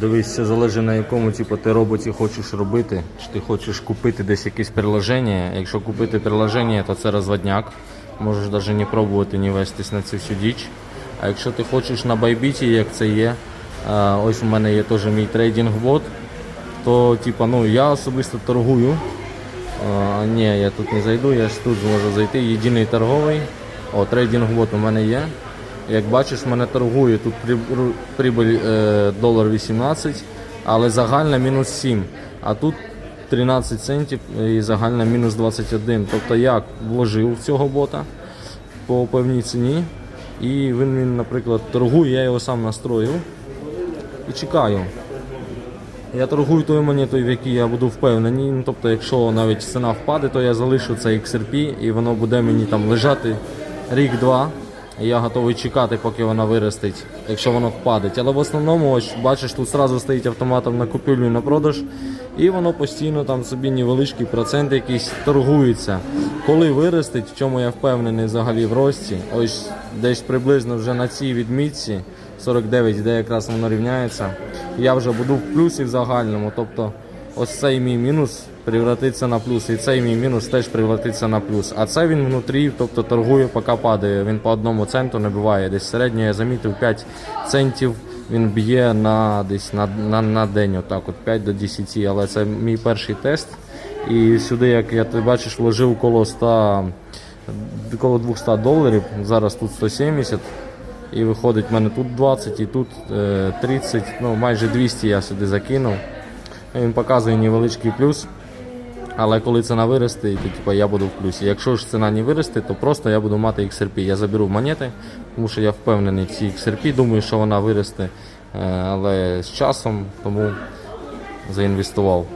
Дивись, це залежить на якому типу, ти роботі хочеш робити. Чи ти хочеш купити десь якесь приложення. Якщо купити приложення, то це розводняк. Можеш навіть не пробувати не вестись на цю всю діч. А якщо ти хочеш на байбіті, як це є, ось у мене є теж мій трейдинг бот, то типу, ну, я особисто торгую. А, ні, я тут не зайду, я ж тут зможу зайти. Єдиний торговий. О, трейдинг бот у мене є. Як бачиш, мене торгує тут приб- прибыль е, долар 18, але загальна мінус 7. А тут 13 центів і загальна мінус 21. Тобто я вложив в цього бота по певній ціні. І він, він, наприклад, торгує, я його сам настроїв і чекаю. Я торгую тою монетою, в якій я буду впевнений. Ну, тобто, якщо навіть ціна впаде, то я залишу це XRP і воно буде мені там лежати рік-два. Я готовий чекати, поки вона виростить, якщо воно впаде. Але в основному, ось бачиш, тут одразу стоїть автоматом на купівлю і на продаж, і воно постійно там собі невеличкий процент якийсь торгується. Коли виростить, в чому я впевнений взагалі в рості, ось десь приблизно вже на цій відмітці 49, де якраз воно рівняється, я вже буду в плюсі в загальному. Тобто ось цей мій мінус превратиться на плюс, і цей мій мінус теж превратиться на плюс. А це він внутрі, тобто торгує, поки падає. Він по одному центу не буває. Десь середньо я замітив 5 центів. Він б'є на десь на, на, на день, отак, от 5 до 10, але це мій перший тест. І сюди, як я ти бачиш, вложив коло 100, коло 200 доларів. Зараз тут 170. І виходить, в мене тут 20 і тут е, 30, ну майже 200 я сюди закинув. Він показує невеличкий плюс. Але коли ціна виросте, то типу, я буду в плюсі. Якщо ж ціна не виросте, то просто я буду мати XRP. Я заберу монети, тому що я впевнений в цій XRP, думаю, що вона виросте. Е, Але з часом тому заінвестував.